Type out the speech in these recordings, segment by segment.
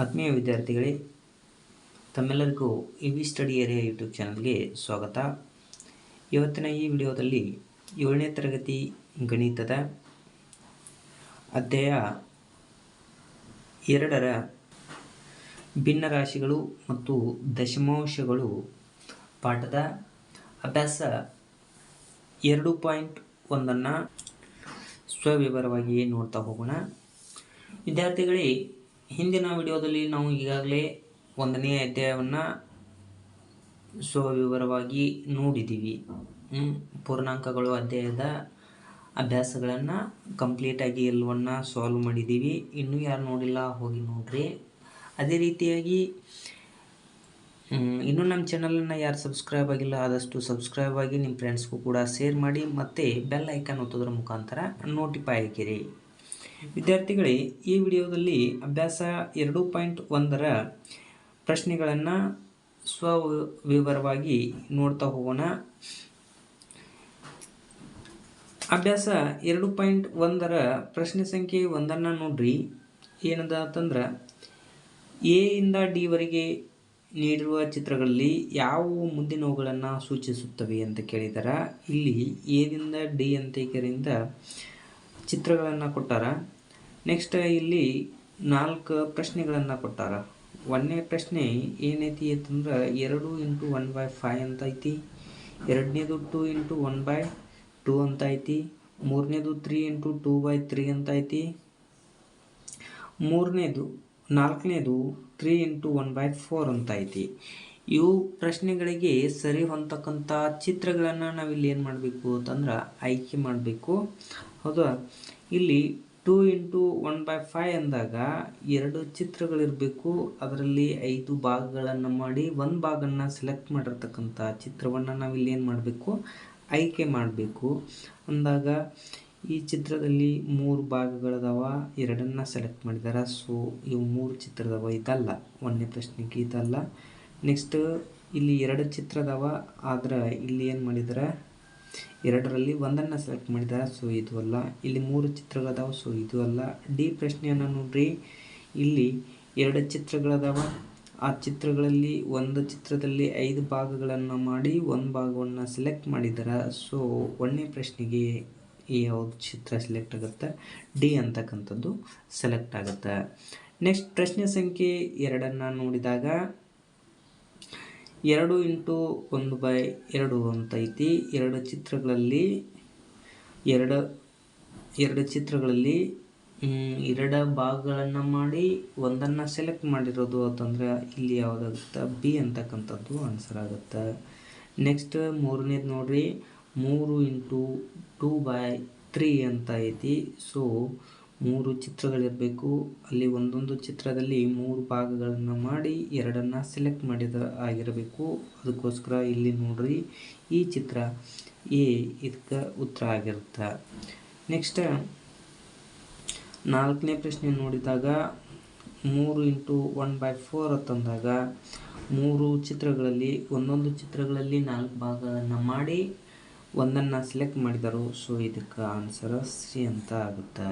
ಆತ್ಮೀಯ ವಿದ್ಯಾರ್ಥಿಗಳೇ, ತಮ್ಮೆಲ್ಲರಿಗೂ E V study area YouTube ಚಾನಲ್ಗೆ ಸ್ವಾಗತ. ಇವತ್ತಿನ ಈ ವಿಡಿಯೋದಲ್ಲಿ ಏಳನೇ ತರಗತಿ ಗಣಿತದ ಅಧ್ಯಾಯ ಎರಡರ ಭಿನ್ನರಾಶಿಗಳು ಮತ್ತು ದಶಮಾಂಶಗಳು ಪಾಠದ ಅಭ್ಯಾಸ ಎರಡು ಪಾಯಿಂಟ್ ಒಂದನ್ನು ಸ್ವವಿವರವಾಗಿ ನೋಡ್ತಾ ಹೋಗೋಣ. ವಿದ್ಯಾರ್ಥಿಗಳೇ ಹಿಂದಿನ ವಿಡಿಯೋದಲ್ಲಿ ನಾವು ಈಗಾಗಲೇ ಒಂದನೇ ಅಧ್ಯಾಯವನ್ನು ಸ್ವವಿವರವಾಗಿ ನೋಡಿದ್ದೀವಿ. ಪೂರ್ಣಾಂಕಗಳು ಅಧ್ಯಾಯದ ಅಭ್ಯಾಸಗಳನ್ನು ಕಂಪ್ಲೀಟಾಗಿ ಎಲ್ಲವನ್ನ ಸಾಲ್ವ್ ಮಾಡಿದ್ದೀವಿ. ಇನ್ನೂ ಯಾರು ನೋಡಿಲ್ಲ, ಹೋಗಿ ನೋಡ್ರಿ. ಅದೇ ರೀತಿಯಾಗಿ ಇನ್ನೂ ನಮ್ಮ ಚಾನಲನ್ನು ಯಾರು ಸಬ್ಸ್ಕ್ರೈಬ್ ಆಗಿಲ್ಲ, ಆದಷ್ಟು ಸಬ್ಸ್ಕ್ರೈಬ್ ಆಗಿ ನಿಮ್ಮ ಫ್ರೆಂಡ್ಸ್ಗೂ ಕೂಡ ಶೇರ್ ಮಾಡಿ ಮತ್ತು ಬೆಲ್ ಐಕಾನ್ ಒತ್ತೋದ್ರ ಮುಖಾಂತರ ನೋಟಿಫೈ ಆಗಿರಿ. ವಿದ್ಯಾರ್ಥಿಗಳೇ, ಈ ವಿಡಿಯೋದಲ್ಲಿ ಅಭ್ಯಾಸ ಎರಡು ಪಾಯಿಂಟ್ ಒಂದರ ಪ್ರಶ್ನೆಗಳನ್ನು ಸ್ವ ವಿವರವಾಗಿ ನೋಡ್ತಾ ಹೋಗೋಣ. ಅಭ್ಯಾಸ ಎರಡು ಪಾಯಿಂಟ್ ಒಂದರ ಪ್ರಶ್ನೆ ಸಂಖ್ಯೆ ಒಂದನ್ನು ನೋಡ್ರಿ. ಏನದ ಅಂತಂದ್ರೆ ಎ ಇಂದ ಡಿ ವರೆಗೆ ನೀಡಿರುವ ಚಿತ್ರಗಳಲ್ಲಿ ಯಾವ ಮುಂದಿನವುಗಳನ್ನು ಸೂಚಿಸುತ್ತವೆ ಅಂತ ಕೇಳಿದಾರ. ಇಲ್ಲಿ ಎದಿಂದ ಡಿ ಅಂತೇಕರಿಂದ ಚಿತ್ರಗಳನ್ನು ಕೊಟ್ಟಾರ. ನೆಕ್ಸ್ಟ್ ಇಲ್ಲಿ ನಾಲ್ಕು ಪ್ರಶ್ನೆಗಳನ್ನು ಕೊಟ್ಟಾರ. ಒಂದನೇ ಪ್ರಶ್ನೆ ಏನೈತಿ ಅಂತಂದ್ರೆ ಎರಡು ಇಂಟು ಒನ್ ಬೈ ಫೈವ್ ಅಂತ ಐತಿ. ಎರಡನೇದು two into one by two ಅಂತ ಐತಿ. ಮೂರನೇದು three into two by three ಅಂತ ಐತಿ. ಮೂರನೇದು, ನಾಲ್ಕನೇದು three into one by four ಅಂತ ಐತಿ. ಇವು ಪ್ರಶ್ನೆಗಳಿಗೆ ಸರಿ ಹೊಂದತಕ್ಕಂಥ ಚಿತ್ರಗಳನ್ನು ನಾವಿಲ್ಲಿ ಏನು ಮಾಡಬೇಕು ಅಂತಂದ್ರೆ ಆಯ್ಕೆ ಮಾಡಬೇಕು. ಹೌದಾ. ಇಲ್ಲಿ two into one by five ಅಂದಾಗ ಎರಡು ಚಿತ್ರಗಳಿರಬೇಕು. ಅದರಲ್ಲಿ ಐದು ಭಾಗಗಳನ್ನು ಮಾಡಿ ಒಂದು ಭಾಗನ ಸೆಲೆಕ್ಟ್ ಮಾಡಿರ್ತಕ್ಕಂಥ ಚಿತ್ರವನ್ನು ನಾವಿಲ್ಲಿ ಏನು ಮಾಡಬೇಕು? ಆಯ್ಕೆ ಮಾಡಬೇಕು. ಅಂದಾಗ ಈ ಚಿತ್ರದಲ್ಲಿ ಮೂರು ಭಾಗಗಳದಾವ, ಎರಡನ್ನ ಸೆಲೆಕ್ಟ್ ಮಾಡಿದ್ದಾರೆ ಸೊ ಇವು ಮೂರು ಚಿತ್ರದವ ಇದಲ್ಲ. ಒಂದನೇ ಪ್ರಶ್ನೆಗೆ ಇದಲ್ಲ. ನೆಕ್ಸ್ಟ್ ಇಲ್ಲಿ ಎರಡು ಚಿತ್ರದವ. ಆದ್ರೆ ಇಲ್ಲಿ ಏನು ಮಾಡಿದಾರೆ? ಎರಡರಲ್ಲಿ ಒಂದನ್ನು ಸೆಲೆಕ್ಟ್ ಮಾಡಿದ್ದಾರೆ ಸೊ ಇದು ಅಲ್ಲ. ಇಲ್ಲಿ ಮೂರು ಚಿತ್ರಗಳದಾವೆ ಸೊ ಇದು ಅಲ್ಲ. ಡಿ ಪ್ರಶ್ನೆಯನ್ನು ನೋಡ್ರಿ. ಇಲ್ಲಿ ಎರಡು ಚಿತ್ರಗಳದಾವೆ. ಆ ಚಿತ್ರಗಳಲ್ಲಿ ಒಂದು ಚಿತ್ರದಲ್ಲಿ ಐದು ಭಾಗಗಳನ್ನು ಮಾಡಿ ಒಂದು ಭಾಗವನ್ನು ಸೆಲೆಕ್ಟ್ ಮಾಡಿದ್ದಾರೆ ಸೊ ಒಂದನೇ ಪ್ರಶ್ನೆಗೆ ಯಾವುದು ಚಿತ್ರ ಸೆಲೆಕ್ಟ್ ಆಗುತ್ತೆ? ಡಿ ಅಂತಕ್ಕಂಥದ್ದು ಸೆಲೆಕ್ಟ್ ಆಗುತ್ತೆ. ನೆಕ್ಸ್ಟ್ ಪ್ರಶ್ನೆ ಸಂಖ್ಯೆ ಎರಡನ್ನು ನೋಡಿದಾಗ ಎರಡು ಇಂಟು ಒಂದು ಬೈ ಎರಡು ಅಂತ ಐತಿ ಎರಡು ಚಿತ್ರಗಳಲ್ಲಿ ಎರಡು ಎರಡು ಚಿತ್ರಗಳಲ್ಲಿ ಎರಡು ಭಾಗಗಳನ್ನು ಮಾಡಿ ಒಂದನ್ನು ಸೆಲೆಕ್ಟ್ ಮಾಡಿರೋದು ಅಂತಂದ್ರೆ ಇಲ್ಲಿ ಯಾವುದಾಗುತ್ತೆ? ಬಿ ಅಂತಕ್ಕಂಥದ್ದು ಆನ್ಸರ್ ಆಗುತ್ತೆ. ನೆಕ್ಸ್ಟ್ ಮೂರನೇದು ನೋಡಿರಿ. ಮೂರು ಇಂಟು ಟೂ ಬೈ ತ್ರೀ ಅಂತ ಐತಿ ಸೊ ಮೂರು ಚಿತ್ರಗಳಿರಬೇಕು. ಅಲ್ಲಿ ಒಂದೊಂದು ಚಿತ್ರದಲ್ಲಿ ಮೂರು ಭಾಗಗಳನ್ನು ಮಾಡಿ ಎರಡನ್ನು ಸೆಲೆಕ್ಟ್ ಮಾಡಿದ ಆಗಿರಬೇಕು. ಅದಕ್ಕೋಸ್ಕರ ಇಲ್ಲಿ ನೋಡ್ರಿ, ಈ ಚಿತ್ರ ಎ ಇದಕ್ಕೆ ಉತ್ತರ ಆಗಿರುತ್ತೆ. ನೆಕ್ಸ್ಟ್ ನಾಲ್ಕನೇ ಪ್ರಶ್ನೆ ನೋಡಿದಾಗ, ಮೂರು ಇಂಟು ಒನ್ ಬೈ ಫೋರ್ ಅಂತಂದಾಗ ಮೂರು ಚಿತ್ರಗಳಲ್ಲಿ, ಒಂದೊಂದು ಚಿತ್ರಗಳಲ್ಲಿ ನಾಲ್ಕು ಭಾಗಗಳನ್ನು ಮಾಡಿ ಒಂದನ್ನು ಸೆಲೆಕ್ಟ್ ಮಾಡಿದರು. ಸೊ ಇದಕ್ಕೆ ಆನ್ಸರ್ ಸಿ ಅಂತ ಆಗುತ್ತೆ.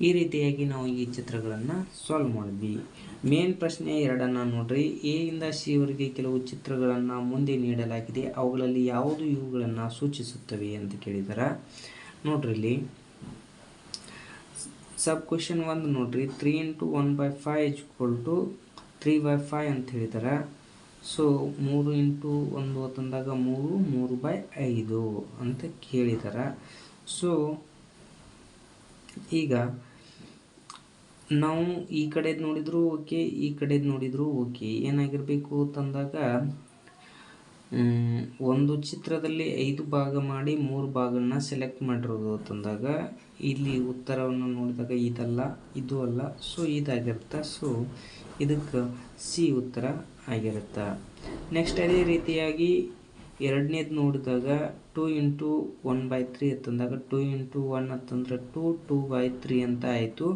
ಈ ರೀತಿಯಾಗಿ ನಾವು ಈ ಚಿತ್ರಗಳನ್ನು ಸಾಲ್ವ್ ಮಾಡಿದ್ವಿ. ಮೇನ್ ಪ್ರಶ್ನೆ ಎರಡನ್ನು ನೋಡ್ರಿ. ಎ ಇಂದ ಸಿ ವರೆಗೆ ಕೆಲವು ಚಿತ್ರಗಳನ್ನು ಮುಂದೆ ನೀಡಲಾಗಿದೆ. ಅವುಗಳಲ್ಲಿ ಯಾವುದು ಇವುಗಳನ್ನು ಸೂಚಿಸುತ್ತವೆ ಅಂತ ಕೇಳಿದಾರ. ನೋಡ್ರಿ ಇಲ್ಲಿ. ಸಬ್ ಕ್ವಶನ್ ಒಂದು ನೋಡ್ರಿ. Three into one by five equal to three by five ಅಂತ ಹೇಳಿದಾರೆ. ಸೊ ಮೂರು ಇಂಟು ಒಂದು ತಂದಾಗ ಮೂರು ಮೂರು ಬೈ ಐದು ಅಂತ ಕೇಳಿದಾರೆ. ಸೊ ಈಗ ನಾವು ಈ ಕಡೆದು ನೋಡಿದ್ರು ಓಕೆ ಈ ಕಡೆದು ನೋಡಿದ್ರು ಓಕೆ. ಏನಾಗಿರಬೇಕು ಅಂತಂದಾಗ ಮ್, ಒಂದು ಚಿತ್ರದಲ್ಲಿ ಐದು ಭಾಗ ಮಾಡಿ ಮೂರು ಭಾಗನ ಸೆಲೆಕ್ಟ್ ಮಾಡಿರೋದು ತಂದಾಗ ಇಲ್ಲಿ ಉತ್ತರವನ್ನು ನೋಡಿದಾಗ ಇದಲ್ಲ ಇದು ಅಲ್ಲ ಸೊ ಇದಾಗಿರುತ್ತೆ. ಸೊ ಇದಕ್ಕೆ ಸಿ ಉತ್ತರ ಆಗಿರುತ್ತೆ. ನೆಕ್ಸ್ಟ್ ಅದೇ ರೀತಿಯಾಗಿ ಎರಡನೇದು ನೋಡಿದಾಗ two into one by three ಅಂತಂದಾಗ ಟೂ ಇಂಟು ಒನ್ ಅಂತಂದ್ರೆ ಟೂ ಟೂ ಬೈ ತ್ರೀ ಅಂತ ಆಯಿತು.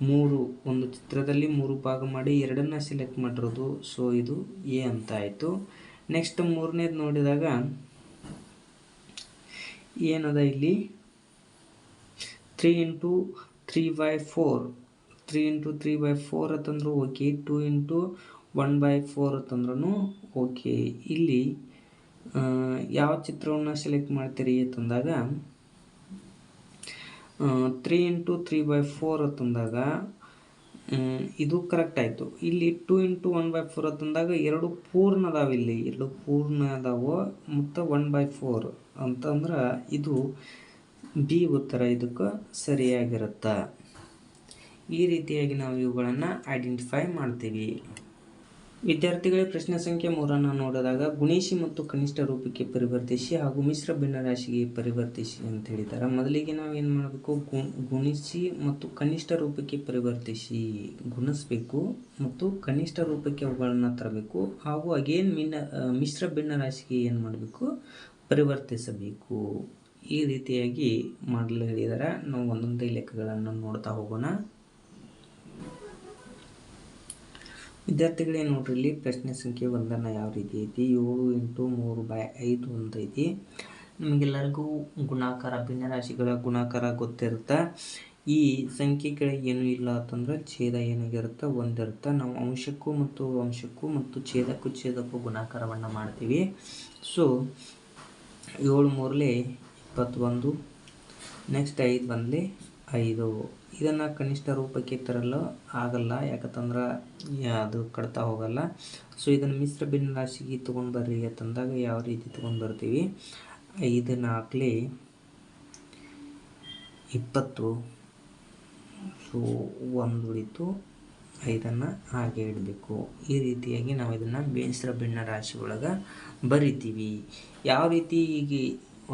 ಮೂರು, ಒಂದು ಚಿತ್ರದಲ್ಲಿ ಮೂರು ಭಾಗ ಮಾಡಿ ಎರಡನ್ನ ಸೆಲೆಕ್ಟ್ ಮಾಡಿರೋದು. ಸೊ ಇದು ಎ ಅಂತ ಆಯಿತು. ನೆಕ್ಸ್ಟ್ ಮೂರನೇದು ನೋಡಿದಾಗ ಏನದ ಇಲ್ಲಿ? Three into three by four three into three by four ಅಂತಂದ್ರೂ okay two into one by four ಅಂತಂದ್ರೂ ಓಕೆ ಇಲ್ಲಿ ಯಾವ ಚಿತ್ರವನ್ನು ಸೆಲೆಕ್ಟ್ ಮಾಡ್ತೀರಿ ಅಂತಂದಾಗ three into three by four ತಂದಾಗ ಇದು ಕರೆಕ್ಟ್ ಆಯಿತು. ಇಲ್ಲಿ two into one by four ತಂದಾಗ ಎರಡು ಪೂರ್ಣ ಅದಾವೆ ಇಲ್ಲಿ. ಎರಡು ಪೂರ್ಣ ಅದಾವ ಮತ್ತು ಒನ್ ಬೈ ಫೋರ್ ಅಂತಂದ್ರೆ ಇದು ಬಿ ಉತ್ತರ ಇದಕ್ಕೆ ಸರಿಯಾಗಿರುತ್ತೆ. ಈ ರೀತಿಯಾಗಿ ನಾವು ಇವುಗಳನ್ನು ಐಡೆಂಟಿಫೈ ಮಾಡ್ತೀವಿ. ವಿದ್ಯಾರ್ಥಿಗಳೇ ಪ್ರಶ್ನೆ ಸಂಖ್ಯೆ ಮೂರನ್ನು ನೋಡಿದಾಗ ಗುಣಿಸಿ ಮತ್ತು ಕನಿಷ್ಠ ರೂಪಕ್ಕೆ ಪರಿವರ್ತಿಸಿ ಹಾಗೂ ಮಿಶ್ರ ಭಿನ್ನರಾಶಿಗೆ ಪರಿವರ್ತಿಸಿ ಅಂತ ಹೇಳಿದ್ದಾರೆ. ಮೊದಲಿಗೆ ನಾವು ಏನು ಮಾಡಬೇಕು? ಗುಣಿಸಿ ಮತ್ತು ಕನಿಷ್ಠ ರೂಪಕ್ಕೆ ಪರಿವರ್ತಿಸಿ ಗುಣಿಸ್ಬೇಕು ಮತ್ತು ಕನಿಷ್ಠ ರೂಪಕ್ಕೆ ಅವುಗಳನ್ನು ತರಬೇಕು ಹಾಗೂ ಅಗೇನ್ ಮಿನ್ನ ಮಿಶ್ರ ಭಿನ್ನರಾಶಿಗೆ ಏನು ಮಾಡಬೇಕು? ಪರಿವರ್ತಿಸಬೇಕು. ಈ ರೀತಿಯಾಗಿ ಮಾಡಲು ಹೇಳಿದ್ದಾರೆ. ನಾವು ಒಂದೊಂದೇ ಲೆಕ್ಕಗಳನ್ನು ನೋಡ್ತಾ ಹೋಗೋಣ. ವಿದ್ಯಾರ್ಥಿಗಳೇ ನೋಡ್ರಿ ಇಲ್ಲಿ ಪ್ರಶ್ನೆ ಸಂಖ್ಯೆ ಒಂದನ್ನ ಯಾವ ರೀತಿ ಐತಿ? ಏಳು ಎಂಟು ಮೂರು ಬೈ ಐದು ಅಂತ ಐತಿ. ನಮಗೆಲ್ಲರಿಗೂ ಗುಣಾಕಾರ, ಭಿನ್ನರಾಶಿಗಳ ಗುಣಾಕಾರ ಗೊತ್ತಿರುತ್ತೆ. ಈ ಸಂಖ್ಯೆ ಕೆಳಗೆ ಏನೂ ಇಲ್ಲ ಅಂತಂದ್ರೆ ಛೇದ ಏನಾಗಿರುತ್ತೆ? ಒಂದಿರುತ್ತೆ. ನಾವು ಅಂಶಕ್ಕೂ ಮತ್ತು ಅಂಶಕ್ಕೂ ಮತ್ತು ಛೇದಕ್ಕೂ ಛೇದಕ್ಕೂ ಗುಣಾಕಾರವನ್ನು ಮಾಡ್ತೀವಿ. ಸೊ ಏಳು ಮೂರಲೆ ಇಪ್ಪತ್ತೊಂದು ನೆಕ್ಸ್ಟ್ ಐದು ಬಂದಲೆ ಐದು. ಇದನ್ನು ಕನಿಷ್ಠ ರೂಪಕ್ಕೆ ತರಲು ಆಗಲ್ಲ. ಯಾಕಂತಂದ್ರೆ ಅದು ಕಡ್ತಾ ಹೋಗಲ್ಲ. ಸೊ ಇದನ್ನು ಮಿಶ್ರ ಭಿನ್ನ ರಾಶಿಗೆ ತೊಗೊಂಡು ಬರ್ರಿ ಅಂತಂದಾಗ ಯಾವ ರೀತಿ ತೊಗೊಂಡು ಬರ್ತೀವಿ? ಇದನ್ನು ನಾಲ್ಕಲಿ ಇಪ್ಪತ್ತು. ಸೊ ಒಂದು ಉಳಿತು. ಇದನ್ನು ಹಾಗೆ ಇಡಬೇಕು. ಈ ರೀತಿಯಾಗಿ ನಾವು ಇದನ್ನು ಮಿಶ್ರ ಭಿನ್ನ ರಾಶಿ ಒಳಗೆ ಬರಿತೀವಿ. ಯಾವ ರೀತಿ ಈಗ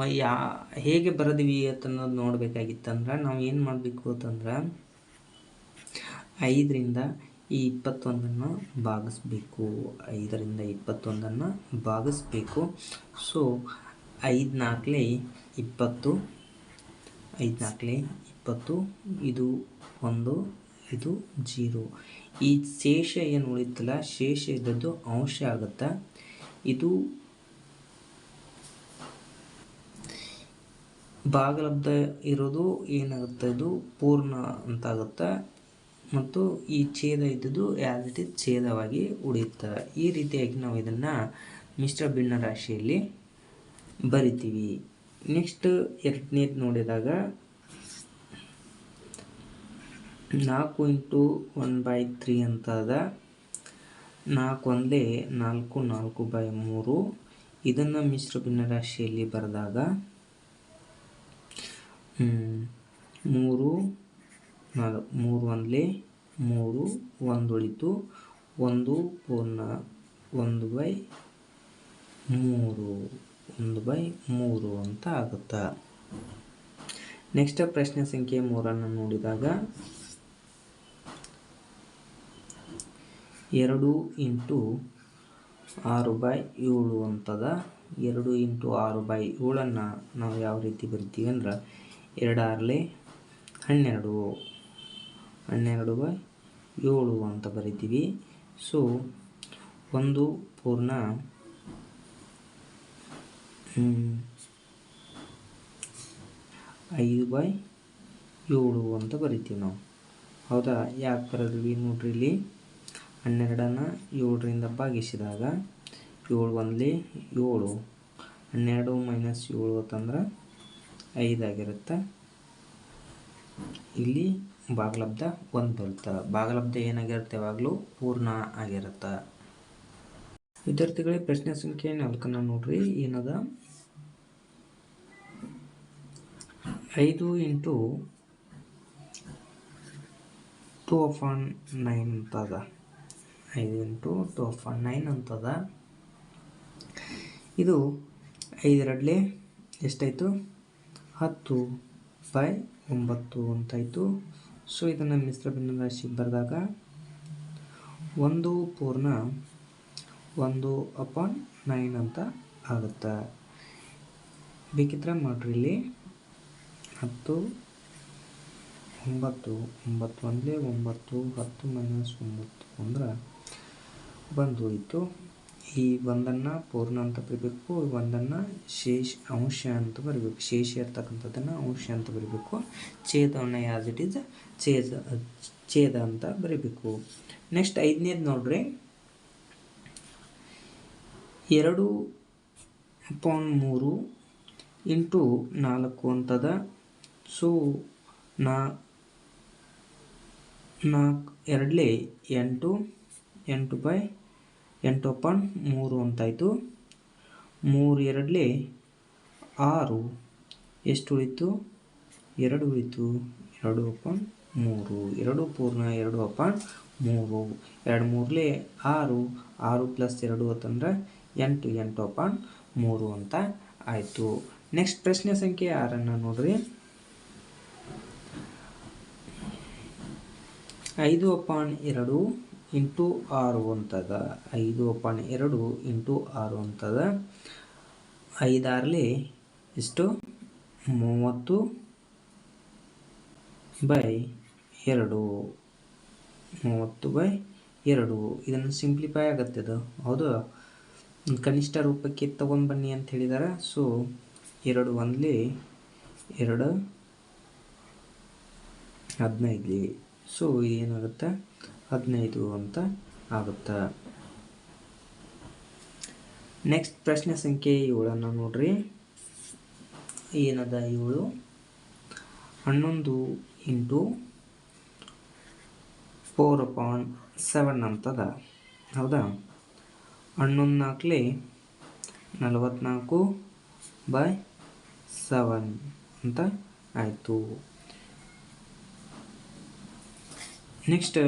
ಯಾ ಹೇಗೆ ಬರೆದಿವಿ ಅನ್ನೋದು ನೋಡಬೇಕಾಗಿತ್ತಂದ್ರೆ ನಾವು ಏನು ಮಾಡಬೇಕು ಅಂತಂದ್ರೆ ಐದರಿಂದ ಈ ಇಪ್ಪತ್ತೊಂದನ್ನು ಭಾಗಿಸ್ಬೇಕು. ಐದರಿಂದ ಇಪ್ಪತ್ತೊಂದನ್ನು ಭಾಗಿಸ್ಬೇಕು. ಸೊ ಐದು ನಾಲ್ಕಲೆ ಇಪ್ಪತ್ತು ಐದು ನಾಲ್ಕಲೆ ಇಪ್ಪತ್ತು, ಇದು ಒಂದು, ಇದು ಜೀರೋ. ಈ ಶೇಷ ಏನು ಉಳಿತಲ್ಲ, ಶೇಷ ಇದ್ದದ್ದು ಅಂಶ ಆಗುತ್ತೆ. ಇದು ಭಾಗಲಬ್ಧ ಇರೋದು ಏನಾಗುತ್ತೆ? ಅದು ಪೂರ್ಣ ಅಂತ ಆಗುತ್ತೆ ಮತ್ತು ಈ ಛೇದ ಇದ್ದದ್ದು ಇಟ್ ಇಸ್ ಛೇದವಾಗಿ ಉಳಿಯುತ್ತೆ. ಈ ರೀತಿಯಾಗಿ ನಾವು ಇದನ್ನು ಮಿಶ್ರ ಭಿನ್ನ ರಾಶಿಯಲ್ಲಿ ಬರಿತೀವಿ. ನೆಕ್ಸ್ಟ್ ಎರಡನೇದು ನೋಡಿದಾಗ ನಾಲ್ಕು ಇಂಟು ಒನ್ ಬೈ ತ್ರೀ ಅಂತ ಅದ ನಾಲ್ಕು ಒಂದೇ ನಾಲ್ಕು ನಾಲ್ಕು ಬೈ ಮೂರು. ಇದನ್ನು ಮಿಶ್ರ ಭಿನ್ನರಾಶಿಯಲ್ಲಿ ಬರೆದಾಗ ಮೂರು, ನಾಲ್ಕು, ಮೂರು ಒಂದಲೇ, ಮೂರು ಒಂದು ಉಳಿತು ಒಂದು ಪೂರ್ಣ, ಒಂದು ಬೈ ಮೂರು, ಒಂದು ಬೈ ಮೂರು ಅಂತ ಆಗುತ್ತೆ? ನೆಕ್ಸ್ಟ್ ಪ್ರಶ್ನೆ ಸಂಖ್ಯೆ ಮೂರನ್ನು ನೋಡಿದಾಗ ಎರಡು ಇಂಟು ಆರು ಬೈ ಏಳು ಅಂತದ. ಎರಡು ಇಂಟು ಆರು ಬೈ ಏಳನ್ನು ನಾವು ಯಾವ ರೀತಿ ಬರಿತೀವಿ ಅಂದ್ರೆ ಎರಡು ಆರಲೆ ಹನ್ನೆರಡು. ಹನ್ನೆರಡು ಬೈ ಏಳು ಅಂತ ಬರಿತೀವಿ. ಸೊ ಒಂದು ಪೂರ್ಣ ಐದು ಬೈ ಏಳು ಅಂತ ಬರಿತೀವಿ ನಾವು. ಹೌದಾ? ಯಾಕೆ ಬರೆದ್ವಿ ನೋಡ್ರಿ ಇಲ್ಲಿ. ಹನ್ನೆರಡನ್ನು ಏಳರಿಂದ ಭಾಗಿಸಿದಾಗ ಏಳು ಒಂದಲಿ ಏಳು. ಹನ್ನೆರಡು ಮೈನಸ್ ಏಳು ಅಂತಂದ್ರೆ ಐದಾಗಿರುತ್ತೆ ಇಲ್ಲಿ ಭಾಗಲಬ್ಧ ಒಂದು ಬರುತ್ತೆ ಭಾಗಲಬ್ಧ ಏನಾಗಿರುತ್ತೆ ಯಾವಾಗಲೂ ಪೂರ್ಣ ಆಗಿರುತ್ತೆ. ವಿದ್ಯಾರ್ಥಿಗಳೇ ಪ್ರಶ್ನೆ ಸಂಖ್ಯೆ ನಾಲ್ಕನ್ನು ನೋಡ್ರಿ. ಏನದ? ಐದು ಇಂಟು ಟೂ ಆಫ್ ನೈನ್ ಅಂತದ. ಐದು ಇಂಟು ಟು ಆಫ್ ನೈನ್ ಅಂತದ. ಇದು ಐದರಡ್ಲೆ ಎಷ್ಟಾಯಿತು? ಹತ್ತು ಬೈ ಒಂಬತ್ತು ಅಂತಾಯಿತು. ಸೊ ಇದನ್ನು ಮಿಶ್ರ ಭಿನ್ನರಾಶಿ ಬರೆದಾಗ ಒಂದು ಪೂರ್ಣ ಒಂದು ಅಪಾನ್ ನೈನ್ ಅಂತ ಆಗುತ್ತೆ. ಬೇಕಿದ್ರೆ ಮಾಡ್ರಿ ಇಲ್ಲಿ. ಹತ್ತು, ಒಂಬತ್ತು ಒಂಬತ್ತು ಒಂದಲೇ ಒಂಬತ್ತು, ಹತ್ತು ಮೈನಸ್ ಒಂಬತ್ತು ಅಂದ್ರೆ ಬಂದು ಉಳಿತು ಈ ಒಂದನ್ನು ಪೂರ್ಣ ಅಂತ ಬರಿಬೇಕು ಒಂದನ್ನು ಶೇಷ, ಅಂಶ ಅಂತ ಬರಿಬೇಕು. ಶೇಷ ಇರ್ತಕ್ಕಂಥದ್ದನ್ನು ಅಂಶ ಅಂತ ಬರಿಬೇಕು. ಛೇದವನ್ನು ಯಾಸ್ ಇಟ್ ಈಸ್ ಛೇದ ಛೇದ ಅಂತ ಬರಿಬೇಕು. ನೆಕ್ಸ್ಟ್ ಐದನೇದು ನೋಡ್ರಿ. ಎರಡು ಅಪಾನ್ ಮೂರು ಇಂಟು ನಾಲ್ಕು ಅಂತದ. ಸೊ ನಾ ನಾಲ್ಕು ಎರಡಲೇ ಎಂಟು ಎಂಟು ಬೈ ಎಂಟು ಪಾಯಿಂಟ್ ಮೂರು ಅಂತಾಯಿತು. ಮೂರು ಎರಡಲೇ ಆರು. ಎಷ್ಟು ಉಳಿತು? ಎರಡು ಉಳಿತು. ಎರಡು ಪಾಯಿಂಟ್ ಮೂರು. ಎರಡು ಪೂರ್ಣ, ಎರಡು ಪಾಯಿಂಟ್ ಮೂರು. ಎರಡು ಮೂರಲೇ ಆರು. ಆರು ಪ್ಲಸ್ ಎರಡು ಅಂತಂದ್ರೆ ಎಂಟು ಎಂಟು ಪಾಯಿಂಟ್ ಮೂರು ಅಂತ ಆಯಿತು. ನೆಕ್ಸ್ಟ್ ಪ್ರಶ್ನೆ ಸಂಖ್ಯೆ ಆರನ್ನು ನೋಡ್ರಿ. ಐದು ಪಾಯಿಂಟ್ ಎರಡು. ಇಂಟು ಆರು ಅಂತದ ಐದು ಪಾಯಿಂಟ್ ಎರಡು ಇಂಟು ಆರು ಅಂತದ ಐದಾರಲಿ ಇಷ್ಟು, ಮೂವತ್ತು ಬೈ ಎರಡು, ಮೂವತ್ತು ಬೈ ಎರಡು. ಇದನ್ನು ಸಿಂಪ್ಲಿಫೈ ಆಗತ್ತೆ ಅದು ಹೌದು. ಕನಿಷ್ಠ ರೂಪಕ್ಕೆ ತಗೊಂಡು ಬನ್ನಿ ಅಂತ ಹೇಳಿದ್ದಾರೆ ಸೊ ಎರಡು ಒಂದ್ಲಿ ಎರಡು ಹದಿನೈದು ಸೊ ಏನಾಗುತ್ತೆ? ಹದಿನೈದು ಅಂತ ಆಗುತ್ತೆ? ನೆಕ್ಸ್ಟ್ ಪ್ರಶ್ನೆ ಸಂಖ್ಯೆ ಏಳನ್ನು ನೋಡ್ರಿ. ಏನದ ಏಳು? ಹನ್ನೊಂದು ಇಂಟು ಫೋರ್ ಅಪಾನ್ ಸೆವೆನ್ ಅಂತದ. ಹೌದಾ? ಹನ್ನೊಂದು ನಾಲ್ಕಲಿ ನಲವತ್ನಾಲ್ಕು ಬೈ ಸೆವೆನ್ ಅಂತ ಆಯಿತು. ನೆಕ್ಸ್ಟ್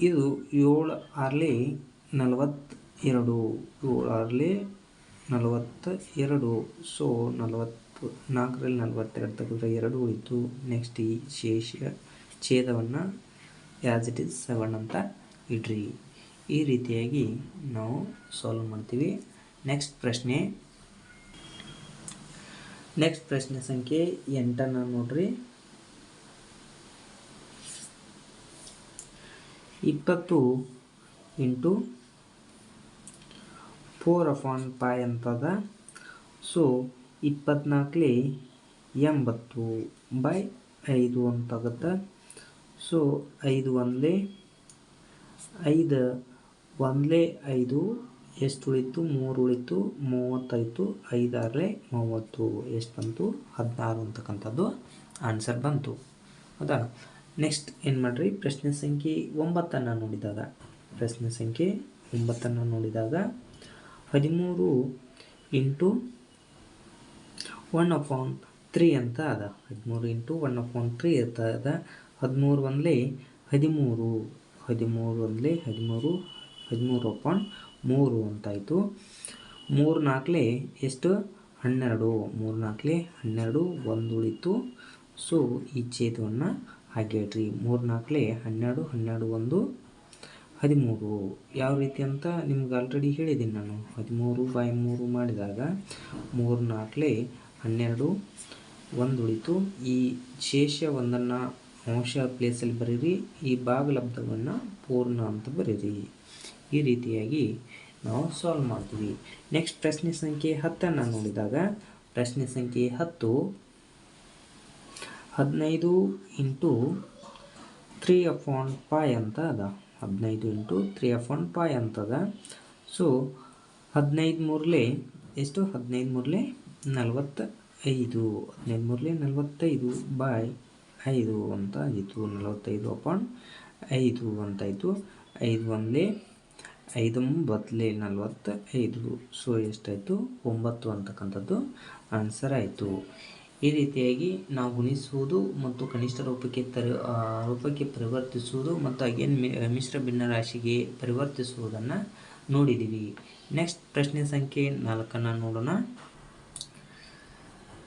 ಇದು ಏಳು ಆರ್ಲಿ ನಲವತ್ತೆರಡು, ಏಳು ಆರ್ಲಿ ನಲವತ್ತ ಎರಡು ಸೊ ನಲವತ್ತು ನಾಲ್ಕರಲ್ಲಿ ನಲವತ್ತೆರಡು ತೆಗೆದ್ರೆ ಎರಡು ಉಳಿತು. ನೆಕ್ಸ್ಟ್ ಈ ಶೇಷ, ಛೇದವನ್ನು ಆ್ಯಸ್ ಇಟ್ ಈಸ್ ಸೆವೆನ್ ಅಂತ ಇಡ್ರಿ. ಈ ರೀತಿಯಾಗಿ ನಾವು ಸಾಲ್ವ್ ಮಾಡ್ತೀವಿ. ನೆಕ್ಸ್ಟ್ ಪ್ರಶ್ನೆ. ನೆಕ್ಸ್ಟ್ ಪ್ರಶ್ನೆ ಸಂಖ್ಯೆ ಎಂಟನ್ನು ನೋಡ್ರಿ. ಇಪ್ಪತ್ತು ಇಂಟು ಫೋರ್ ಅಪಾನ್ ಪೈ ಅಂತದ. ಸೊ ಇಪ್ಪತ್ನಾಲ್ಕಲಿ ಎಂಬತ್ತು ಬೈ ಐದು ಅಂತಾಗುತ್ತೆ. ಸೊ, ಐದು ಒಂದಲೇ ಐದು ಒಂದಲೇ ಐದು, ಎಷ್ಟು ಉಳಿತು ಮೂರು ಉಳಿತು ಮೂವತ್ತೈತು ಐದಾರಲೆ ಮೂವತ್ತು. ಎಷ್ಟು ಬಂತು? ಹದಿನಾರು ಅಂತಕ್ಕಂಥದ್ದು. ಆನ್ಸರ್ ಬಂತು. ಹೌದಾ ನೆಕ್ಸ್ಟ್ ಏನು ಮಾಡಿರಿ? ಪ್ರಶ್ನೆ ಸಂಖ್ಯೆ ಒಂಬತ್ತನ್ನು ನೋಡಿದಾಗ, ಪ್ರಶ್ನೆ ಸಂಖ್ಯೆ ಒಂಬತ್ತನ್ನು ನೋಡಿದಾಗ ಹದಿಮೂರು ಇಂಟು ಒನ್ ಅಪಾನ್ ತ್ರೀ ಅಂತ ಅದ. ಹದಿಮೂರು ಇಂಟು ಒನ್ ಅಪಾನ್ ತ್ರೀ ಇರ್ತದ ಹದಿಮೂರು ಒಂದಲೇ ಹದಿಮೂರು ಹದಿಮೂರು ಒಂದಲೇ ಹದಿಮೂರು ಹದಿಮೂರು ಅಪಾನ್ ಮೂರು ಅಂತಾಯಿತು ಮೂರು ನಾಲ್ಕಲೇ ಎಷ್ಟು? ಹನ್ನೆರಡು. ಮೂರು ನಾಲ್ಕಲೇ ಹನ್ನೆರಡು, ಒಂದು ಉಳಿತು. ಸೊ ಈ ಛೇದವನ್ನು ಹಾಗೆ ಇಡ್ರಿ ಮೂರು ನಾಲ್ಕಲೇ ಹನ್ನೆರಡು ಹನ್ನೆರಡು ಒಂದು, ಹದಿಮೂರು. ಯಾವ ರೀತಿ ಅಂತ ನಿಮ್ಗೆ ಆಲ್ರೆಡಿ ಹೇಳಿದ್ದೀನಿ ನಾನು. ಹದಿಮೂರು ಬೈ ಮೂರು ಮಾಡಿದಾಗ ಮೂರು ನಾಲ್ಕಲೇ ಹನ್ನೆರಡು ಒಂದು ಉಳಿತು ಈ ಶೇಷ ಒಂದನ್ನು ಅಂಶ ಪ್ಲೇಸಲ್ಲಿ ಬರೀರಿ, ಈ ಭಾಗಲಬ್ಧವನ್ನು ಪೂರ್ಣ ಅಂತ ಬರೀರಿ. ಈ ರೀತಿಯಾಗಿ ನಾವು ಸಾಲ್ವ್ ಮಾಡ್ತೀವಿ. ನೆಕ್ಸ್ಟ್ ಪ್ರಶ್ನೆ ಸಂಖ್ಯೆ ಹತ್ತನ್ನು ನೋಡಿದಾಗ ಪ್ರಶ್ನೆ ಸಂಖ್ಯೆ ಹತ್ತು ಹದಿನೈದು ಇಂಟು ತ್ರೀ ಅಪಾನ್ ಪಾಯ್ ಅಂತ ಅದ. ಹದಿನೈದು ಇಂಟು ತ್ರೀ ಅಪಾನ್ ಪಾಯ್ ಅಂತದ ಸೊ ಹದಿನೈದು ಮೂರಲೆ ಎಷ್ಟು? ಹದಿನೈದು ಮೂರಲೆ ನಲವತ್ತ ಐದು ಹದಿನೈದು ಮೂರಲೆ ನಲವತ್ತೈದು ಬಾಯ್ ಐದು ಅಂತ ಆಯಿತು. ನಲವತ್ತೈದು ಅಪಾನ್ ಐದು ಅಂತಾಯಿತು ಐದು ಒಂದೇ ಐದು ಬದಲೆ ನಲವತ್ತ ಐದು ಸೊ ಎಷ್ಟಾಯಿತು? ಒಂಬತ್ತು ಅಂತಕ್ಕಂಥದ್ದು ಆನ್ಸರ್ ಆಯಿತು. ಈ ರೀತಿಯಾಗಿ ನಾವು ಗುಣಿಸುವುದು ಮತ್ತು ಕನಿಷ್ಠ ರೂಪಕ್ಕೆ ತರ ರೂಪಕ್ಕೆ ಪರಿವರ್ತಿಸುವುದು ಮತ್ತು ಅಗೇನ್ ಮಿಶ್ರ ಭಿನ್ನರಾಶಿಗೆ ಪರಿವರ್ತಿಸುವುದನ್ನು ನೋಡಿದ್ದೀವಿ. ನೆಕ್ಸ್ಟ್ ಪ್ರಶ್ನೆ ಸಂಖ್ಯೆ ನಾಲ್ಕನ್ನು ನೋಡೋಣ.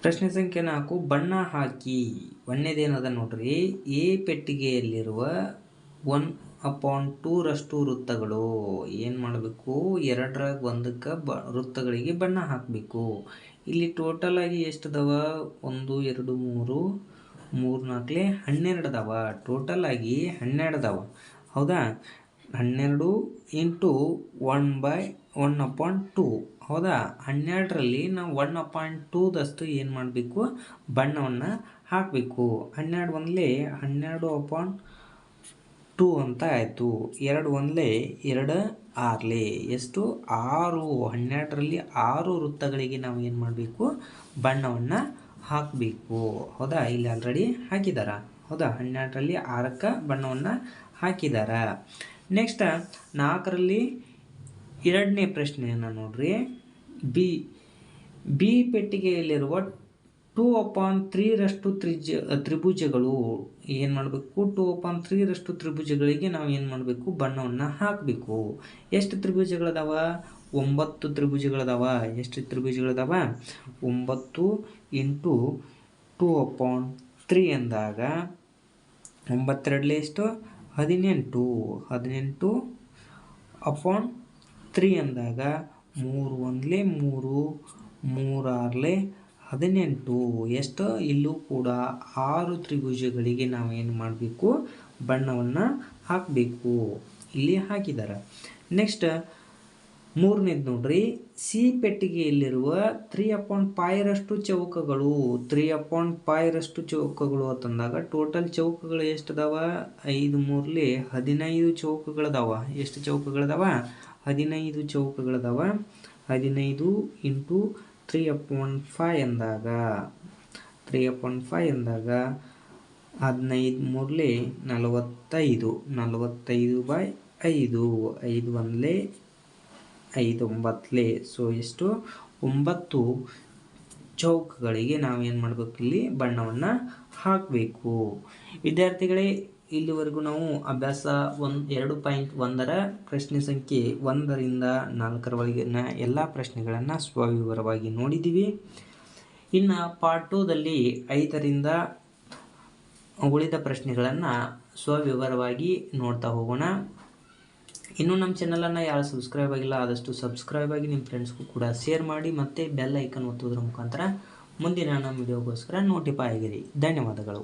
ಪ್ರಶ್ನೆ ಸಂಖ್ಯೆ ನಾಲ್ಕು, ಬಣ್ಣ ಹಾಕಿ. ಒಂದನೇದೇನದ ನೋಡ್ರಿ? ಎ ಪೆಟ್ಟಿಗೆಯಲ್ಲಿರುವ ಒನ್ ಅಪಾನ್ ಟೂರಷ್ಟು ವೃತ್ತಗಳು. ಏನು ಮಾಡಬೇಕು? ಎರಡರಾಗ ಒಂದಕ್ಕೆ ಬ, ವೃತ್ತಗಳಿಗೆ ಬಣ್ಣ ಹಾಕಬೇಕು. ಇಲ್ಲಿ ಟೋಟಲ್ ಆಗಿ ಎಷ್ಟು ಅದಾವ ಒಂದು, ಎರಡು, ಮೂರು ಮೂರು ನಾಲ್ಕಲೆ ಹನ್ನೆರಡು ಅದಾವ ಟೋಟಲ್ ಆಗಿ ಹನ್ನೆರಡು ಅದಾವ ಹೌದಾ? ಹನ್ನೆರಡು into one by one upon two. ಹೌದಾ? ಹನ್ನೆರಡರಲ್ಲಿ ನಾವು ಒನ್ ಅಪಾಯಿಂಟ್ ಟೂದಷ್ಟು ಏನು ಮಾಡಬೇಕು? ಬಣ್ಣವನ್ನು ಹಾಕಬೇಕು. ಹನ್ನೆರಡು ಒಂದಲೇ ಹನ್ನೆರಡು ಅಪಾಯಿಂಟ್ ಟೂ ಅಂತ ಆಯಿತು. ಎರಡು ಒಂದ್ಲೆ, ಎರಡು ಆರ್ಲೆ. ಎಷ್ಟು? ಆರು. ಹನ್ನೆರಡರಲ್ಲಿ ಆರು ವೃತ್ತಗಳಿಗೆ ನಾವು ಏನು ಮಾಡಬೇಕು? ಬಣ್ಣವನ್ನು ಹಾಕಬೇಕು. ಹೌದಾ? ಇಲ್ಲಿ ಆಲ್ರೆಡಿ ಹಾಕಿದಾರ. ಹೌದಾ? ಹನ್ನೆರಡರಲ್ಲಿ ಆರಕ್ಕೆ ಬಣ್ಣವನ್ನು ಹಾಕಿದಾರ. ನೆಕ್ಸ್ಟ್ ನಾಲ್ಕರಲ್ಲಿ ಎರಡನೇ ಪ್ರಶ್ನೆಯನ್ನು ನೋಡ್ರಿ. ಬಿ ಬಿ ಪೆಟ್ಟಿಗೆಯಲ್ಲಿರುವ ಟೂ ಅಪಾನ್ ತ್ರೀರಷ್ಟು ತ್ರಿಜ, ತ್ರಿಭುಜಗಳು ಏನು ಮಾಡಬೇಕು? ಟೂ ಅಪಾನ್ ತ್ರೀರಷ್ಟು ತ್ರಿಭುಜಗಳಿಗೆ ನಾವು ಏನು ಮಾಡಬೇಕು? ಬಣ್ಣವನ್ನು ಹಾಕಬೇಕು. ಎಷ್ಟು ತ್ರಿಭುಜಗಳದಾವ? ಒಂಬತ್ತು ತ್ರಿಭುಜಗಳದಾವ. ಎಷ್ಟು ತ್ರಿಭುಜಗಳದಾವ? ಒಂಬತ್ತು ಇಂಟು ಟೂ ಅಪಾನ್ ತ್ರೀ ಅಂದಾಗ ಒಂಬತ್ತೆರಡಲೇ ಎಷ್ಟು? ಹದಿನೆಂಟು. ಹದಿನೆಂಟು ಅಪಾನ್ ತ್ರೀ ಅಂದಾಗ ಮೂರು ಒಂದಲೇ ಮೂರು, ಮೂರಾರ್ಲೆ ಹದಿನೆಂಟು, ಎಷ್ಟು ಇಲ್ಲೂ ಕೂಡ ಆರು ತ್ರಿಭುಜಗಳಿಗೆ ನಾವು ಏನು ಮಾಡಬೇಕು? ಬಣ್ಣವನ್ನು ಹಾಕಬೇಕು. ಇಲ್ಲಿ ಹಾಕಿದ್ದಾರೆ ನೆಕ್ಸ್ಟ್ ಮೂರನೇದು ನೋಡ್ರಿ. ಸಿ ಪೆಟ್ಟಿಗೆಯಲ್ಲಿರುವ ತ್ರೀ ಅಪಾಯಿಂಟ್ ಫೈರಷ್ಟು ಚೌಕಗಳು. ತ್ರೀ ಅಪಾಯಿಂಟ್ ಫೈರಷ್ಟು ಚೌಕಗಳು ಅಂತಂದಾಗ ಟೋಟಲ್ ಚೌಕಗಳು ಎಷ್ಟು ಅದಾವ ಐದು ಮೂರಲಿ ಹದಿನೈದು ಚೌಕಗಳದಾವ. ಎಷ್ಟು ಚೌಕಗಳದಾವ? ಹದಿನೈದು ಚೌಕಗಳದಾವ. ಹದಿನೈದು ಇಂಟು ತ್ರೀ ಅಪಾಯಿಂಟ್ ಫೈ ಅಂದಾಗ ತ್ರೀ ಅಪಾಯಿಂಟ್ ಫೈವ್ ಎಂದಾಗ ಹದಿನೈದು ಮೂರಲಿ ನಲವತ್ತೈದು ನಲವತ್ತೈದು ಬೈ ಐದು ಐದು ಒಂದಲೇ ಐದು ಒಂಬತ್ತಲೇ ಸೊ ಎಷ್ಟು ಒಂಬತ್ತು ಚೌಕಗಳಿಗೆ ನಾವೇನು ಮಾಡಬೇಕು ಇಲ್ಲಿ ಬಣ್ಣವನ್ನು ಹಾಕಬೇಕು. ವಿದ್ಯಾರ್ಥಿಗಳೇ ಇಲ್ಲಿವರೆಗೂ ನಾವು ಅಭ್ಯಾಸ ಒಂದು, ಎರಡು ಪಾಯಿಂಟ್ ಒಂದರ ಪ್ರಶ್ನೆ ಸಂಖ್ಯೆ ಒಂದರಿಂದ ನಾಲ್ಕರವರೆಗಿನ ಎಲ್ಲ ಪ್ರಶ್ನೆಗಳನ್ನು ಸ್ವವಿವರವಾಗಿ ನೋಡಿದ್ದೀವಿ. ಇನ್ನು ಪಾರ್ಟ್ ಟೂದಲ್ಲಿ ಐದರಿಂದ ಉಳಿದ ಪ್ರಶ್ನೆಗಳನ್ನು ಸ್ವವಿವರವಾಗಿ ನೋಡ್ತಾ ಹೋಗೋಣ. ಇನ್ನೂ ನಮ್ಮ ಚಾನಲನ್ನು ಯಾರು ಸಬ್ಸ್ಕ್ರೈಬ್ ಆಗಿಲ್ಲ, ಆದಷ್ಟು ಸಬ್ಸ್ಕ್ರೈಬ್ ಆಗಿ ನಿಮ್ಮ ಫ್ರೆಂಡ್ಸ್ಗೂ ಕೂಡ ಶೇರ್ ಮಾಡಿ ಮತ್ತು ಬೆಲ್ ಐಕನ್ ಒತ್ತೋದ್ರ ಮುಖಾಂತರ ಮುಂದಿನ ನಮ್ಮ ವಿಡಿಯೋಗೋಸ್ಕರ ನೋಟಿಫೈ ಆಗಿರಿ. ಧನ್ಯವಾದಗಳು.